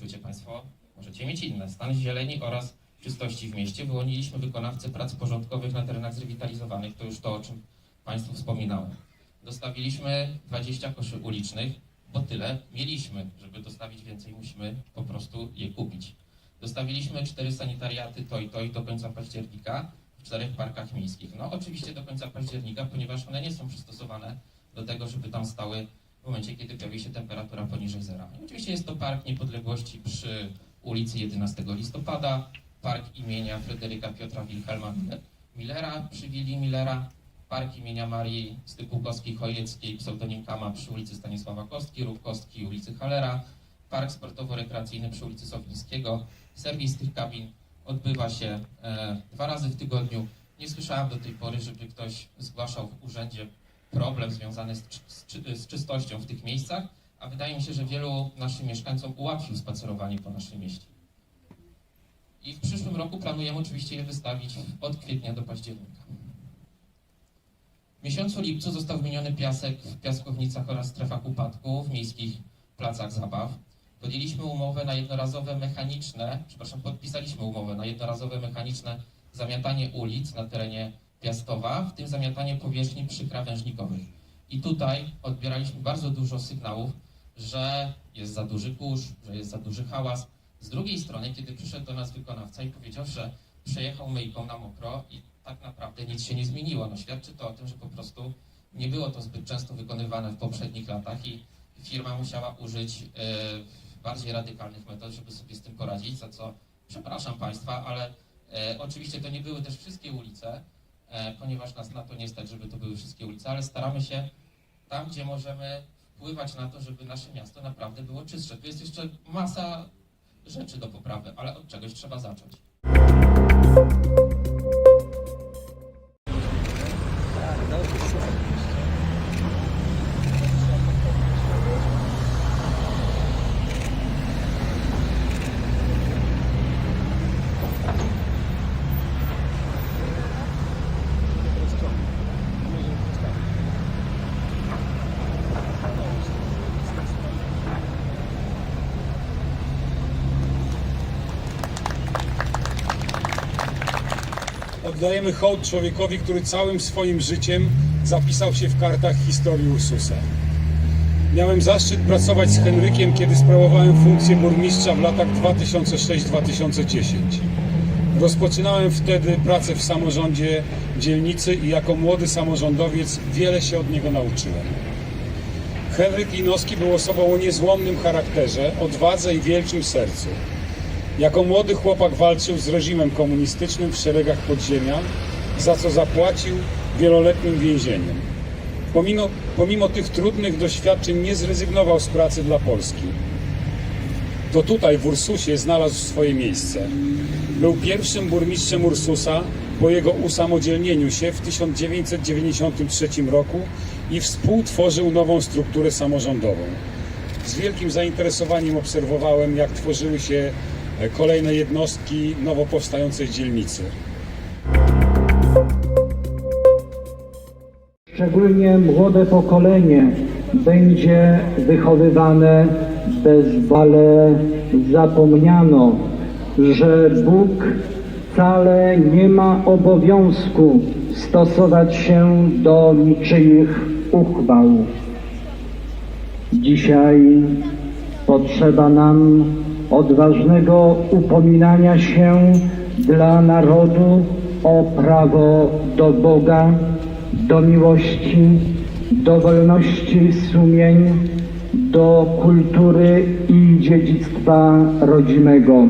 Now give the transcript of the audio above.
poczucie Państwo możecie mieć inne. Stan zieleni oraz czystości w mieście wyłoniliśmy wykonawcę prac porządkowych na terenach zrewitalizowanych, to już to, o czym Państwu wspominałem. Dostawiliśmy 20 koszy ulicznych, bo tyle mieliśmy. Żeby dostawić więcej, musimy po prostu je kupić. Dostawiliśmy cztery sanitariaty to i to i do końca października w czterech parkach miejskich. No oczywiście do końca października, ponieważ one nie są przystosowane do tego, żeby tam stały w momencie, kiedy pojawi się temperatura poniżej zera. I oczywiście jest to Park Niepodległości przy ulicy 11 listopada, Park imienia Fryderyka Piotra Wilhelma Millera przy willi Millera, Park imienia Marii Stypułkowskiej-Chojeckiej, pseudonim Kama przy ulicy Stanisława Kostki, Ruch Kostki, ulicy Halera, Park Sportowo-Rekreacyjny przy ulicy Sowińskiego. Serwis tych kabin odbywa się e, dwa razy w tygodniu. Nie słyszałem do tej pory, żeby ktoś zgłaszał w urzędzie problem związany z, z czystością w tych miejscach, a wydaje mi się, że wielu naszym mieszkańcom ułatwił spacerowanie po naszym mieście. I w przyszłym roku planujemy oczywiście je wystawić od kwietnia do października. W miesiącu lipcu został wymieniony piasek w piaskownicach oraz strefach upadku w miejskich placach zabaw. Podjęliśmy umowę na jednorazowe mechaniczne, przepraszam, podpisaliśmy umowę na jednorazowe mechaniczne zamiatanie ulic na terenie Piastowa, w tym zamiatanie powierzchni przy krawężnikowych. I tutaj odbieraliśmy bardzo dużo sygnałów, że jest za duży kurz, że jest za duży hałas. Z drugiej strony, kiedy przyszedł do nas wykonawca i powiedział, że przejechał myjką na mokro i tak naprawdę nic się nie zmieniło. No, świadczy to o tym, że po prostu nie było to zbyt często wykonywane w poprzednich latach i firma musiała użyć e, bardziej radykalnych metod, żeby sobie z tym poradzić, za co przepraszam Państwa, ale e, oczywiście to nie były też wszystkie ulice, ponieważ nas na to nie stać, żeby to były wszystkie ulice, ale staramy się tam, gdzie możemy wpływać na to, żeby nasze miasto naprawdę było czystsze. Tu jest jeszcze masa rzeczy do poprawy, ale od czegoś trzeba zacząć. Oddajemy hołd człowiekowi, który całym swoim życiem zapisał się w kartach historii Ursusa. Miałem zaszczyt pracować z Henrykiem, kiedy sprawowałem funkcję burmistrza w latach 2006-2010. Rozpoczynałem wtedy pracę w samorządzie dzielnicy i jako młody samorządowiec wiele się od niego nauczyłem. Henryk Linowski był osobą o niezłomnym charakterze, odwadze i wielkim sercu. Jako młody chłopak walczył z reżimem komunistycznym w szeregach podziemia, za co zapłacił wieloletnim więzieniem. Pomimo, pomimo tych trudnych doświadczeń nie zrezygnował z pracy dla Polski. To tutaj w Ursusie znalazł swoje miejsce. Był pierwszym burmistrzem Ursusa po jego usamodzielnieniu się w 1993 roku i współtworzył nową strukturę samorządową. Z wielkim zainteresowaniem obserwowałem, jak tworzyły się kolejne jednostki nowo powstającej dzielnicy. Szczególnie młode pokolenie będzie wychowywane bez ale zapomniano, że Bóg wcale nie ma obowiązku stosować się do niczyich uchwał. Dzisiaj potrzeba nam odważnego upominania się dla narodu o prawo do Boga, do miłości, do wolności sumień, do kultury i dziedzictwa rodzimego.